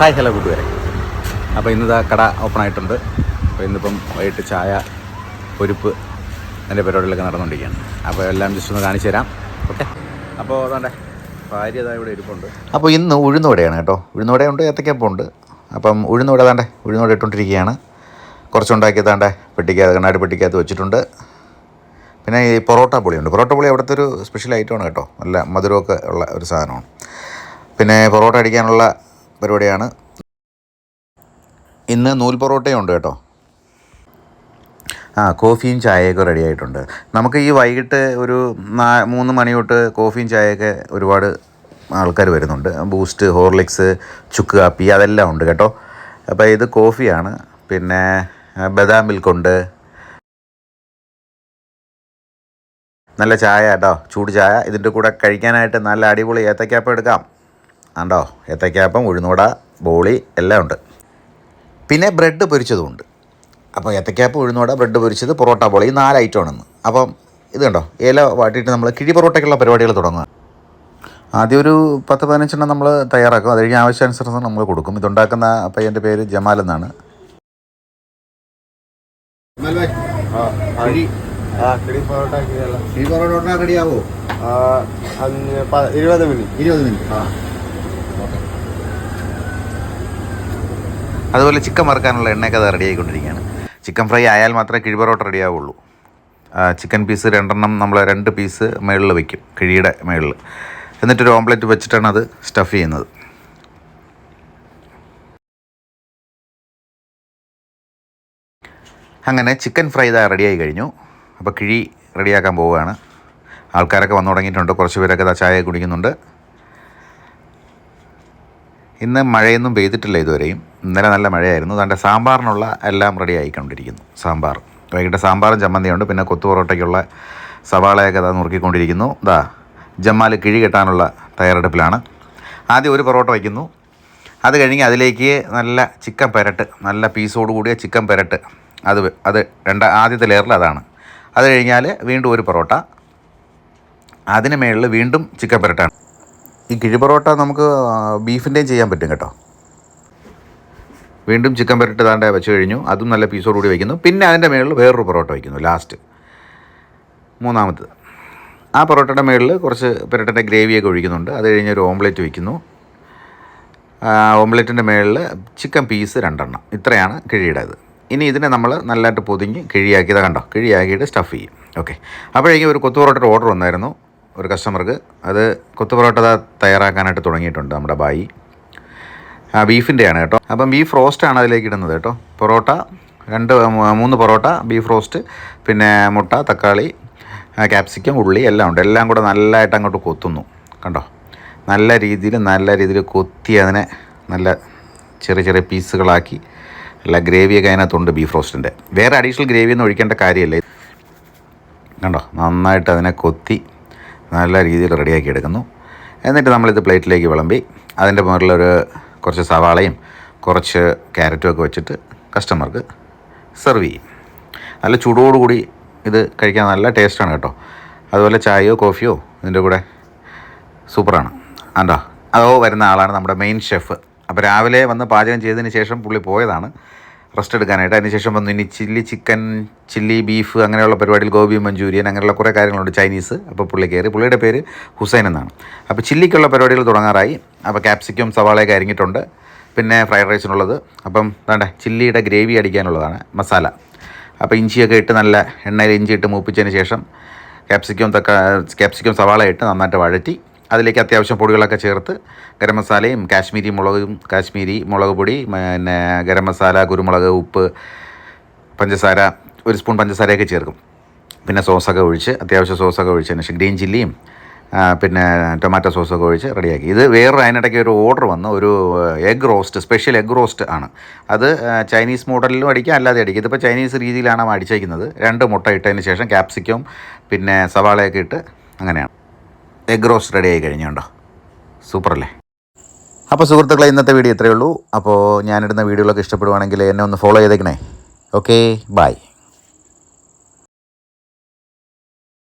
Hi hello കൂട്ടുകാരെ. അപ്പോൾ ഇന്നിതാ കട ഓപ്പൺ ആയിട്ടുണ്ട്. അപ്പോൾ ഇന്നിപ്പം വൈകിട്ട് ചായ പൊരിപ്പ് അതിന്റെ പരിപാടികളൊക്കെ നടന്നുകൊണ്ടിരിക്കുകയാണ്. അപ്പോൾ എല്ലാം ജസ്റ്റ് ഒന്ന് കാണിച്ചു തരാം. ഓക്കെ. അപ്പോൾ അതാണ്ടേ ഭാര്യ അതാ ഇവിടെ ഇരിപ്പുണ്ട്. അപ്പോൾ ഇന്ന് ഉഴുന്നുവടയാണ് കേട്ടോ. ഉഴുന്നുവടയുണ്ട് ഏത്തക്കപ്പുണ്ട് അപ്പം ഉഴുന്നുവട താണ്ടേ ഉഴുന്നുവട ഇട്ടുകൊണ്ടിരിക്കുകയാണ്. കുറച്ചുണ്ടാക്കിയതാണ്ടേ പെട്ടിക്കകത്ത് കണ്ണാടി പെട്ടിക്കകത്ത് വെച്ചിട്ടുണ്ട്. പിന്നെ ഈ പൊറോട്ട പൊളിയുണ്ട്. പൊറോട്ട പൊളി അവിടുത്തെ ഒരു സ്പെഷ്യൽ ഐറ്റമാണ് കേട്ടോ. നല്ല മധുരമൊക്കെ ഉള്ള ഒരു സാധനമാണ്. പിന്നെ പൊറോട്ട അടിക്കാനുള്ള പരിപാടിയാണ്. ഇന്ന് നൂൽ പൊറോട്ടയും ഉണ്ട് കേട്ടോ. ആ കോഫിയും ചായയൊക്കെ റെഡി ആയിട്ടുണ്ട്. നമുക്ക് ഈ വൈകിട്ട് ഒരു നാ മൂന്ന് മണി തൊട്ട് കോഫിയും ചായയൊക്കെ ഒരുപാട് ആൾക്കാർ വരുന്നുണ്ട്. ബൂസ്റ്റ് ഹോർലിക്സ് ചുക്ക് കാപ്പി അതെല്ലാം ഉണ്ട് കേട്ടോ. അപ്പോൾ ഇത് കോഫിയാണ്. പിന്നെ ബദാം മിൽക്കുണ്ട്. നല്ല ചായ കേട്ടോ. ചൂട് ചായ. ഇതിന്റെ കൂടെ കഴിക്കാനായിട്ട് നല്ല അടിപൊളി ഏത്തക്കാപ്പം എടുക്കാം. ആണ്ടോ? ഏത്തക്കാപ്പം ഉഴുന്നുവട ബോളി എല്ലാം ഉണ്ട്. പിന്നെ ബ്രെഡ് പൊരിച്ചതും ഉണ്ട്. അപ്പോൾ ഏത്തയ്ക്കാപ്പം ഉഴുന്നുവട ബ്രെഡ് പൊരിച്ചത് പൊറോട്ട ബോളി ഈ നാല് ഐറ്റം ആണെന്ന് അപ്പം ഇത് കണ്ടോ? ഇല വാട്ടിയിട്ട് നമ്മൾ കിഴി പൊറോട്ടയ്ക്കുള്ള പരിപാടികൾ തുടങ്ങുക. ആദ്യം ഒരു പത്ത് പതിനഞ്ചെണ്ണം നമ്മൾ തയ്യാറാക്കും. അത് കഴിഞ്ഞ് ആവശ്യാനുസരണം നമ്മൾ കൊടുക്കും. ഇതുണ്ടാക്കുന്ന പയ്യന്റെ പേര് ജമാൽ എന്നാണ്. റെഡിയാവോ? ഇരുപത് മിനിറ്റ്. ഇരുപത് മിനിറ്റ്. അതുപോലെ ചിക്കൻ വറുക്കാനുള്ള എണ്ണയൊക്കെ അത് റെഡി ആയിക്കൊണ്ടിരിക്കുകയാണ് ചിക്കൻ ഫ്രൈ ആയാൽ മാത്രമേ കിഴി പൊറോട്ട റെഡി ആവുള്ളൂ ചിക്കൻ പീസ് രണ്ടെണ്ണം നമ്മൾ രണ്ട് പീസ് മുകളിൽ വയ്ക്കും കിഴിയുടെ മുകളിൽ എന്നിട്ടൊരു ഓംപ്ലേറ്റ് വെച്ചിട്ടാണ് അത് സ്റ്റഫ് ചെയ്യുന്നത്. അങ്ങനെ ചിക്കൻ ഫ്രൈ ഇതാ റെഡിയായി കഴിഞ്ഞു. അപ്പോൾ കിഴി റെഡിയാക്കാൻ പോവുകയാണ്. ആൾക്കാരൊക്കെ വന്നു തുടങ്ങിയിട്ടുണ്ട്. കുറച്ച് പേരൊക്കെ ചായ കുടിക്കുന്നുണ്ട്. ഇന്ന് മഴയൊന്നും പെയ്തിട്ടില്ല ഇതുവരെയും. ഇന്നലെ നല്ല മഴയായിരുന്നു. അതുകൊണ്ട് സാമ്പാറിനുള്ള എല്ലാം റെഡി ആയിക്കൊണ്ടിരിക്കുന്നു. സാമ്പാർ. വൈകിട്ട് സാമ്പാറും ചമ്മന്തിയുണ്ട്. പിന്നെ കൊത്തു പൊറോട്ടയ്ക്കുള്ള സവാളയൊക്കെ അതാ നുറുക്കിക്കൊണ്ടിരിക്കുന്നു. ഇതാ ജമ്മാൽ കിഴി കെട്ടാനുള്ള തയ്യാറെടുപ്പിലാണ്. ആദ്യം ഒരു പൊറോട്ട വയ്ക്കുന്നു. അത് കഴിഞ്ഞ് അതിലേക്ക് നല്ല ചിക്കൻ പെരട്ട് നല്ല പീസോട് കൂടിയ ചിക്കൻ പെരട്ട്. അത് അത് രണ്ട ആദ്യത്തെ ലെയറിൽ അതാണ്. അത് കഴിഞ്ഞാൽ വീണ്ടും ഒരു പൊറോട്ട. അതിന് മേളിൽ വീണ്ടും ചിക്കൻ പെരട്ടാണ്. ഈ കിഴി പൊറോട്ട നമുക്ക് ബീഫിന്റെയും ചെയ്യാൻ പറ്റും കേട്ടോ. വീണ്ടും ചിക്കൻ പെരട്ട് താണ്ട വെച്ച് കഴിഞ്ഞു. അതും നല്ല പീസോട് കൂടി വയ്ക്കുന്നു പിന്നെ അതിന്റെ മേളിൽ വേറൊരു പൊറോട്ട വയ്ക്കുന്നു ലാസ്റ്റ് മൂന്നാമത്തത്. ആ പൊറോട്ടയുടെ മേളിൽ കുറച്ച് പെരട്ടിന്റെ ഗ്രേവിയൊക്കെ ഒഴിക്കുന്നുണ്ട്. അത് കഴിഞ്ഞ് ഒരു ഓംലെറ്റ് വയ്ക്കുന്നു ഓംലെറ്റിന്റെ മേളിൽ ചിക്കൻ പീസ് രണ്ടെണ്ണം. ഇത്രയാണ് കിഴിയുടേത്. ഇനി ഇതിനെ നമ്മൾ നല്ലതായിട്ട് പൊതിഞ്ഞ് കിഴിയാക്കിയത് കണ്ടോ? കിഴിയാക്കിയിട്ട് സ്റ്റഫ് ചെയ്യും. ഓക്കെ അപ്പോഴേക്കും ഒരു കൊത്തു പൊറോട്ടയുടെ ഓർഡർ വന്നായിരുന്നു. ഒരു കസ്റ്റമർക്ക് അത് കൊത്തു പൊറോട്ട തയ്യാറാക്കാനായിട്ട് തുടങ്ങിയിട്ടുണ്ട് നമ്മുടെ ബായി. ആ ബീഫിന്റെയാണ് കേട്ടോ. അപ്പം ബീഫ് റോസ്റ്റാണ് അതിലേക്ക് ഇടുന്നത് കേട്ടോ. പൊറോട്ട രണ്ട് മൂന്ന് പൊറോട്ട ബീഫ് റോസ്റ്റ് പിന്നെ മുട്ട തക്കാളി ക്യാപ്സിക്കം ഉള്ളി എല്ലാം ഉണ്ട്. എല്ലാം കൂടെ നല്ലതായിട്ട് അങ്ങോട്ട് കൊത്തുന്നു കണ്ടോ? നല്ല രീതിയിൽ നല്ല രീതിയിൽ കൊത്തി അതിനെ നല്ല ചെറിയ ചെറിയ പീസുകളാക്കി നല്ല ഗ്രേവിയൊക്കെ അതിനകത്തുണ്ട് ബീഫ് റോസ്റ്റിന്റെ വേറെ അഡീഷണൽ ഗ്രേവിയൊന്നും ഒഴിക്കേണ്ട കാര്യമില്ല. കണ്ടോ? നന്നായിട്ട് അതിനെ കൊത്തി നല്ല രീതിയിൽ റെഡിയാക്കി എടുക്കുന്നു എന്നിട്ട് നമ്മളിത് പ്ലേറ്റിലേക്ക് വിളമ്പി അതിന്റെ മുകളിലൊരു കുറച്ച് സവാളയും കുറച്ച് ക്യാരറ്റും ഒക്കെ വെച്ചിട്ട് കസ്റ്റമർക്ക് സെർവ് ചെയ്യും. നല്ല ചൂടോടുകൂടി ഇത് കഴിക്കാൻ നല്ല ടേസ്റ്റാണ് കേട്ടോ. അതുപോലെ ചായയോ കോഫിയോ ഇതിന്റെ കൂടെ സൂപ്പറാണ്. അതോ വരുന്ന ആളാണ് നമ്മുടെ മെയിൻ ഷെഫ്. അപ്പോൾ രാവിലെ വന്ന് പാചകം ചെയ്തതിന് ശേഷം പുള്ളി പോയതാണ്. റെസ്റ്റ് എടുക്കാനായിട്ട് അതിനുശേഷം വന്നു ഇനി ചില്ലി ചിക്കൻ ചില്ലി ബീഫ് അങ്ങനെയുള്ള പരിപാടിയിൽ ഗോബി മഞ്ചൂരിയൻ അങ്ങനെയുള്ള കുറേ കാര്യങ്ങളുണ്ട് ചൈനീസ്. അപ്പോൾ പുള്ളി കയറി. പുള്ളിയുടെ പേര് ഹുസൈൻ എന്നാണ്. അപ്പോൾ ചില്ലിക്കുള്ള പരിപാടികൾ തുടങ്ങാറായി. അപ്പോൾ ക്യാപ്സിക്കും സവാളയൊക്കെ അരിഞ്ഞിട്ടുണ്ട്. പിന്നെ ഫ്രൈഡ് റൈസിനുള്ളത്. അപ്പം വേണ്ട ചില്ലിയുടെ ഗ്രേവി അടിക്കാനുള്ളതാണ് മസാല. അപ്പോൾ ഇഞ്ചിയൊക്കെ ഇട്ട് നല്ല എണ്ണയിൽ ഇഞ്ചി ഇട്ട് മൂപ്പിച്ചതിന് ശേഷം ക്യാപ്സിക്കം തക്ക ക്യാപ്സിക്കം സവാള ഇട്ട് നന്നായിട്ട് വഴറ്റി. അതിലേക്ക് അത്യാവശ്യം പൊടികളൊക്കെ ചേർത്ത് ഗരം മസാലയും കാശ്മീരി മുളകും കാശ്മീരി മുളക് പൊടി പിന്നെ ഗരം മസാല കുരുമുളക് ഉപ്പ് പഞ്ചസാര ഒരു സ്പൂൺ പഞ്ചസാരയൊക്കെ ചേർക്കും. പിന്നെ സോസൊക്കെ ഒഴിച്ച് അത്യാവശ്യം സോസൊക്കെ ഒഴിച്ചതിന് ശേഷം ഗ്രീൻ ചില്ലിയും പിന്നെ ടൊമാറ്റോ സോസൊക്കെ ഒഴിച്ച് റെഡിയാക്കി. ഇത് വേറൊരു അതിനിടയ്ക്ക് ഒരു ഓർഡർ വന്ന് ഒരു egg roast special egg roast ആണ്. അത് ചൈനീസ് മോഡലിലും അടിക്കുക അല്ലാതെ അടിക്കുക ഇതിപ്പോൾ ചൈനീസ് രീതിയിലാണ് അടിച്ചേക്കുന്നത്. രണ്ട് മുട്ട ഇട്ടതിന് ശേഷം ക്യാപ്സിക്കം പിന്നെ സവാളയൊക്കെ ഇട്ട് അങ്ങനെയാണ്. എഗ് റോസ്റ്റ് റെഡി ആയി കഴിഞ്ഞുണ്ടോ സൂപ്പറല്ലേ? അപ്പോൾ സുഹൃത്തുക്കളെ ഇന്നത്തെ വീഡിയോ ഇത്രയേ ഉള്ളൂ. അപ്പോൾ ഞാനിടുന്ന വീഡിയോകളൊക്കെ ഇഷ്ടപ്പെടുവാണെങ്കിൽ എന്നെ ഒന്ന് ഫോളോ ചെയ്തേക്കണേ. Okay bye